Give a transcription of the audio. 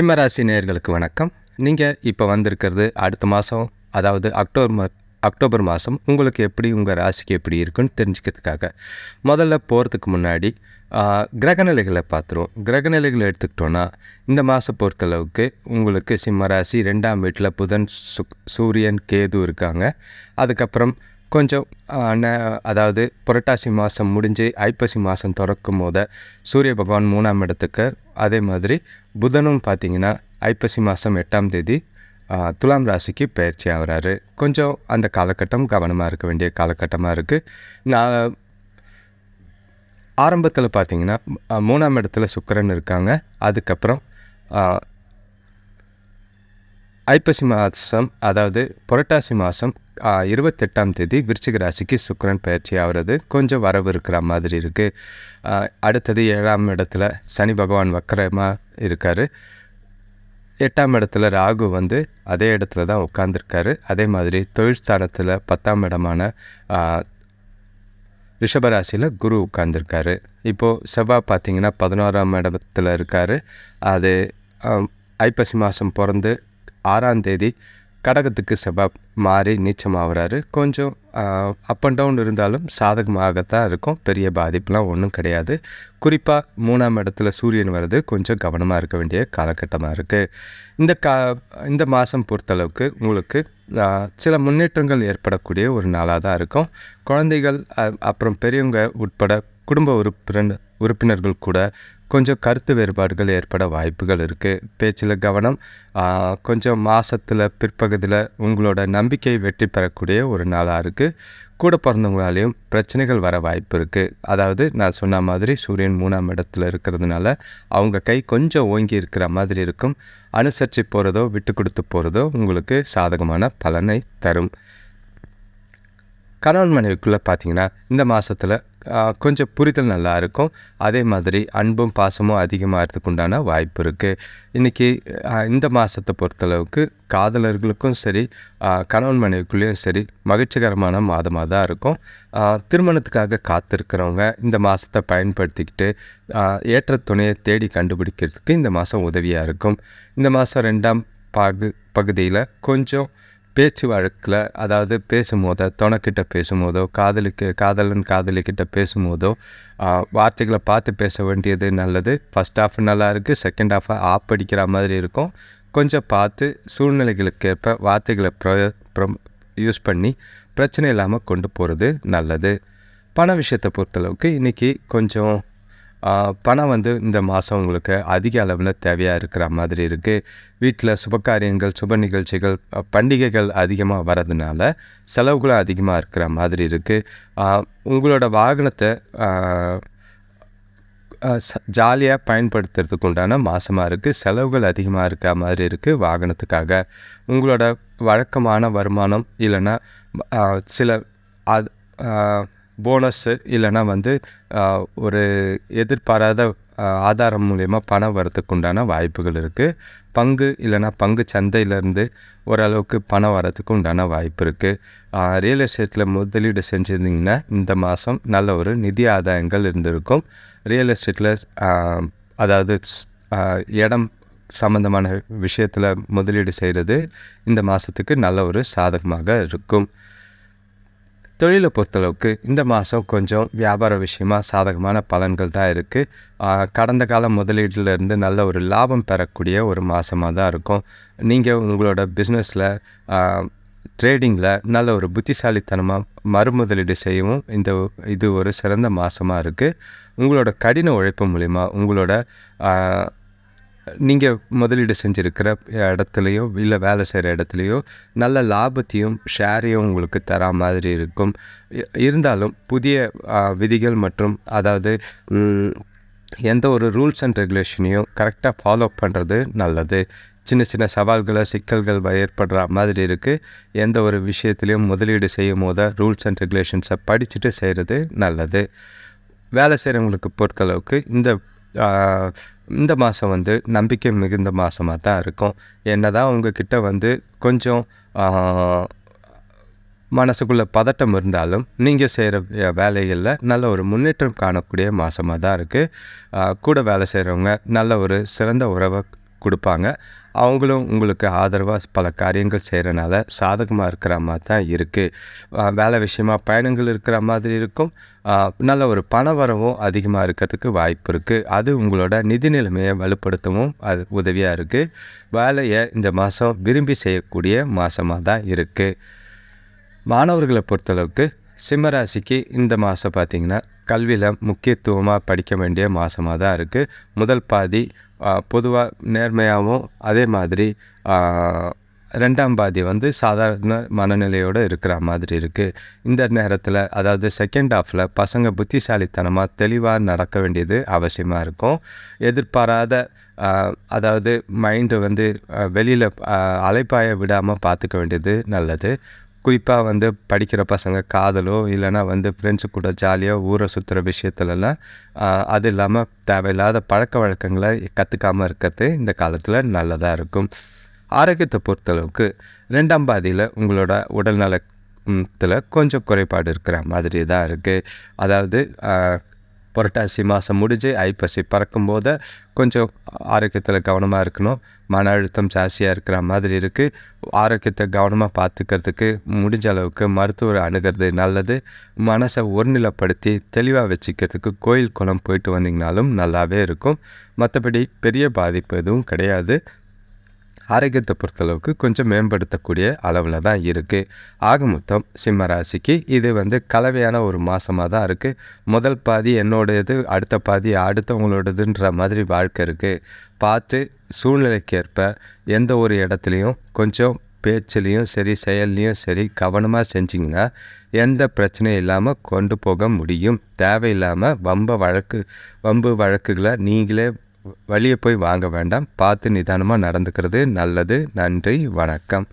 சிம்மராசி நேர்களுக்கு வணக்கம். நீங்கள் இப்போ வந்திருக்கிறது அடுத்த மாதம் அதாவது அக்டோபர் அக்டோபர் மாதம் உங்களுக்கு எப்படி உங்கள் ராசிக்கு எப்படி இருக்குன்னு தெரிஞ்சுக்கிறதுக்காக முதல்ல போகிறதுக்கு முன்னாடி கிரகநிலைகளை பார்த்துருவோம். கிரகநிலைகளை எடுத்துக்கிட்டோன்னா இந்த மாதம் பொறுத்தளவுக்கு உங்களுக்கு சிம்மராசி ரெண்டாம் வீட்டில் புதன் சு சூரியன் கேது இருக்காங்க. அதுக்கப்புறம் கொஞ்சம் ந- அதாவது புரட்டாசி மாதம் முடிஞ்சு ஐப்பசி மாதம் திறக்கும் போத சூரிய பகவான் மூணாம் இடத்துக்கு. அதே மாதிரி புதனும் பார்த்தீங்கன்னா ஐப்பசி மாதம் எட்டாம் தேதி துலாம் ராசிக்கு பயிற்சி ஆகிறாரு. கொஞ்சம் அந்த காலகட்டம் கவனமாக இருக்க வேண்டிய காலகட்டமாக இருக்குது நான் ஆரம்பத்தில் பார்த்தீங்கன்னா மூணாம் இடத்துல சுக்கரன் இருக்காங்க. அதுக்கப்புறம் ஐப்பசி மாதம் அதாவது புரட்டாசி மாதம் இருபத்தெட்டாம் தேதி விருச்சிக ராசிக்கு சுக்கரன் பயிற்சி ஆகிறது. கொஞ்சம் வரவு இருக்கிற மாதிரி இருக்குது அடுத்தது ஏழாம் இடத்துல சனி பகவான் வக்கரமாக இருக்கார். எட்டாம் இடத்துல ராகு வந்து அதே இடத்துல தான் உட்காந்துருக்காரு அதே மாதிரி தொழிற்ஸ்தானத்தில் பத்தாம் இடமான ரிஷபராசியில் குரு உட்காந்துருக்காரு இப்போது செவ்வாய் பார்த்தீங்கன்னா பதினோராம் இடத்துல இருக்கார். அது ஐப்பசி மாதம் பிறந்து ஆறாம் தேதி கடகத்துக்கு செவ்வாய் மாறி நீச்சமாகறாரு கொஞ்சம் அப் அண்ட் டவுன் இருந்தாலும் சாதகமாகத்தான் இருக்கும். பெரிய பாதிப்புலாம் ஒன்றும் கிடையாது. குறிப்பாக மூணாம் இடத்துல சூரியன் வர்றது கொஞ்சம் கவனமாக இருக்க வேண்டிய காலகட்டமாக இருக்குது இந்த கா இந்த மாதம் பொறுத்தளவுக்கு உங்களுக்கு சில முன்னேற்றங்கள் ஏற்படக்கூடிய ஒரு நாளாக தான் இருக்கும். குழந்தைகள் அப்புறம் பெரியவங்க உட்பட குடும்ப உறுப்பினர் உறுப்பினர்கள் கூட கொஞ்சம் கருத்து வேறுபாடுகள் ஏற்பட வாய்ப்புகள் இருக்குது பேச்சில் கவனம் கொஞ்சம் மாதத்தில் பிற்பகுதியில் உங்களோட நம்பிக்கை வெற்றி பெறக்கூடிய ஒரு நாளாக இருக்குது கூட பிறந்தவங்களாலேயும் பிரச்சனைகள் வர வாய்ப்பு இருக்குது அதாவது நான் சொன்ன மாதிரி சூரியன் மூணாம் இடத்துல இருக்கிறதுனால அவங்க கை கொஞ்சம் ஓங்கி இருக்கிற மாதிரி இருக்கும். அனுசரித்து போகிறதோ விட்டு கொடுத்து போகிறதோ உங்களுக்கு சாதகமான பலனை தரும். கணவன் மனைவிக்குள்ளே பார்த்தீங்கன்னா இந்த மாதத்தில் கொஞ்சம் புரிதல் நல்லா இருக்கும் அதே மாதிரி அன்பும் பாசமும் அதிகமாகிறதுக்கு உண்டான வாய்ப்பு இருக்குது இன்றைக்கி இந்த மாதத்தை பொறுத்தளவுக்கு காதலர்களுக்கும் சரி கணவன் மனைவிக்குள்ளேயும் சரி மகிழ்ச்சிகரமான மாதமாக தான் இருக்கும். திருமணத்துக்காக காத்திருக்கிறவங்க இந்த மாதத்தை பயன்படுத்திக்கிட்டு ஏற்ற துணையை தேடி கண்டுபிடிக்கிறதுக்கு இந்த மாதம் உதவியாக இருக்கும். இந்த மாதம் ரெண்டாம் பகு பகுதியில் கொஞ்சம் பேச்சு வழக்கில் அதாவது பேசும்போதோ துணைக்கிட்ட பேசும்போதோ காதலுக்கு காதலன் காதலிக்கிட்ட பேசும்போதோ வார்த்தைகளை பார்த்து பேச வேண்டியது நல்லது. ஃபஸ்ட் ஹாஃப் நல்லா இருக்குது செகண்ட் ஹாஃபை ஆப் அடிக்கிற மாதிரி இருக்கும். கொஞ்சம் பார்த்து சூழ்நிலைகளுக்கு ஏற்ப வார்த்தைகளை ப்ரோ ப்ரம் யூஸ் பண்ணி பிரச்சனை இல்லாமல் கொண்டு போகிறது நல்லது. பண விஷயத்தை பொறுத்தளவுக்கு இன்றைக்கி கொஞ்சம் பணம் வந்து இந்த மாதம் உங்களுக்கு அதிக அளவில் தேவையாக இருக்கிற மாதிரி இருக்குது வீட்டில் சுபகாரியங்கள் சுப நிகழ்ச்சிகள் பண்டிகைகள் அதிகமாக வர்றதுனால செலவுகளும் அதிகமாக இருக்கிற மாதிரி இருக்குது உங்களோட வாகனத்தை ஜாலியாக பயன்படுத்துறதுக்கு உண்டான மாதமாக இருக்குது செலவுகள் அதிகமாக இருக்க மாதிரி இருக்குது வாகனத்துக்காக. உங்களோட வழக்கமான வருமானம் இல்லைன்னா சில அது போனஸ்ஸு இல்லைன்னா வந்து ஒரு எதிர்பாராத ஆதாரம் மூலயமா பணம் வரத்துக்கு உண்டான வாய்ப்புகள் இருக்குது பங்கு இல்லைன்னா பங்கு சந்தையிலேருந்து ஓரளவுக்கு பணம் வரத்துக்கு உண்டான வாய்ப்பு இருக்குது ரியல் எஸ்டேட்டில் முதலீடு செஞ்சுருந்தீங்கன்னா இந்த மாதம் நல்ல ஒரு நிதி ஆதாயங்கள் இருந்திருக்கும். ரியல் எஸ்டேட்டில் அதாவது ஸ்- இடம் சம்மந்தமான விஷயத்தில் முதலீடு செய்கிறது இந்த மாதத்துக்கு நல்ல ஒரு சாதகமாக இருக்கும். தொழிலை பொறுத்தளவுக்கு இந்த மாதம் கொஞ்சம் வியாபார விஷயமா சாதகமான பலன்கள் தான் இருக்குது கடந்த கால முதலீட்டிலிருந்து நல்ல ஒரு லாபம் பெறக்கூடிய ஒரு மாதமாக தான் இருக்கும். நீங்கள் உங்களோட பிஸ்னஸில் ட்ரேடிங்கில் நல்ல ஒரு புத்திசாலித்தனமாக மறுமுதலீடு செய்யவும் இந்த இது ஒரு சிறந்த மாதமாக இருக்குது உங்களோட கடின உழைப்பு மூலிமா உங்களோட நீங்கள் முதலீடு செஞ்சுருக்கிற இடத்துலையோ இல்லை வேலை செய்கிற இடத்துலையோ நல்ல லாபத்தையும் ஷேரையும் உங்களுக்கு தரா மாதிரி இருக்கும். இருந்தாலும் புதிய விதிகள் மற்றும் அதாவது எந்த ஒரு ரூல்ஸ் அண்ட் ரெகுலேஷனையும் கரெக்டாக ஃபாலோ பண்ணுறது நல்லது. சின்ன சின்ன சவால்களை சிக்கல்கள் ஏற்படுற மாதிரி இருக்குது எந்த ஒரு விஷயத்துலையும் முதலீடு செய்யும் போது ரூல்ஸ் அண்ட் ரெகுலேஷன்ஸை படிச்சுட்டு செய்கிறது நல்லது. வேலை செய்கிறவங்களுக்கு பொறுத்தளவுக்கு இந்த இந்த மாதம் வந்து நம்பிக்கை மிகுந்த மாதமாக தான் இருக்கும். என்ன தான் உங்ககிட்ட வந்து கொஞ்சம் மனசுக்குள்ளே பதட்டம் இருந்தாலும் நீங்கள் செய்கிற வேலைகளில் நல்ல ஒரு முன்னேற்றம் காணக்கூடிய மாதமாக தான் இருக்குது கூட வேலை செய்கிறவங்க நல்ல ஒரு சிறந்த உறவை கொடுப்பாங்க. அவங்களும் உங்களுக்கு ஆதரவாக பல காரியங்கள் செய்கிறனால சாதகமாக இருக்கிற மாதிரி தான் இருக்குது வேலை விஷயமா பயணங்கள் இருக்கிற மாதிரி இருக்கும். நல்ல ஒரு பண வரவும் அதிகமாக இருக்கிறதுக்கு வாய்ப்பு இருக்குது அது உங்களோட நிதி நிலைமையை வலுப்படுத்தவும் அது உதவியாக இருக்குது வேலையை இந்த மாதம் விரும்பி செய்யக்கூடிய மாதமாக தான் இருக்குது மாணவர்களை பொறுத்தளவுக்கு சிம்மராசிக்கு இந்த மாதம் பார்த்திங்கன்னா கல்வியில் முக்கியத்துவமாக படிக்க வேண்டிய மாதமாக தான் இருக்குது முதல் பாதி பொதுவாக நேர்மையாகவும் அதே மாதிரி ரெண்டாம் பாதி வந்து சாதாரண மனநிலையோடு இருக்கிற மாதிரி இருக்குது இந்த நேரத்தில் அதாவது செகண்ட் ஹாஃபில் பசங்க புத்திசாலித்தனமாக தெளிவாக நடக்க வேண்டியது அவசியமாக இருக்கும். எதிர்பாராத அதாவது மைண்டு வந்து வெளியில் அலைப்பாய விடாமல் பார்த்துக்க வேண்டியது நல்லது. குறிப்பாக வந்து படிக்கிற பசங்க காதலோ இல்லைனா வந்து ஃப்ரெண்ட்ஸு கூட ஜாலியாக ஊரை சுற்றுற விஷயத்துலலாம் அது இல்லாமல் தேவையில்லாத பழக்க வழக்கங்களை கற்றுக்காமல் இருக்கிறது இந்த காலத்தில் நல்லதாக இருக்கும். ஆரோக்கியத்தை பொறுத்தளவுக்கு ரெண்டாம் பாதியில் உங்களோட உடல்நலத்தில் கொஞ்சம் குறைபாடு இருக்கிற மாதிரி தான் இருக்குது அதாவது புரட்டாசி மாதம் முடிஞ்சு ஐப்பசி பறக்கும்போது கொஞ்சம் ஆரோக்கியத்தில் கவனமாக இருக்கணும். மன அழுத்தம் ஜாஸ்தியாக இருக்கிற மாதிரி இருக்குது ஆரோக்கியத்தை கவனமாக பார்த்துக்கிறதுக்கு முடிஞ்ச அளவுக்கு மருத்துவரை அணுகிறது நல்லது. மனசை ஒருநிலைப்படுத்தி தெளிவாக வச்சுக்கிறதுக்கு கோயில் குளம் போயிட்டு வந்தீங்கனாலும் நல்லாவே இருக்கும். மற்றபடி பெரிய பாதிப்பு எதுவும் கிடையாது. ஆரோக்கியத்தை பொறுத்தளவுக்கு கொஞ்சம் மேம்படுத்தக்கூடிய அளவில் தான் இருக்குது ஆக மொத்தம் சிம்ம ராசிக்கு இது வந்து கலவையான ஒரு மாதமாக தான் இருக்குது முதல் பாதி என்னோடது அடுத்த பாதி அடுத்தவங்களோடதுன்ற மாதிரி வாழ்க்கை இருக்குது பார்த்து சூழ்நிலைக்கேற்ப எந்த ஒரு இடத்துலையும் கொஞ்சம் பேச்சுலேயும் சரி செயல்லையும் சரி கவனமாக செஞ்சிங்கன்னா எந்த பிரச்சனையும் இல்லாமல் கொண்டு போக முடியும். தேவையில்லாமல் வம்ப வழக்கு வம்பு வழக்குகளை நீங்களே வழியை போய் வாங்க வேண்டாம் பார்த்து நிதானமாக நடந்துக்கிறது நல்லது நன்றி வணக்கம்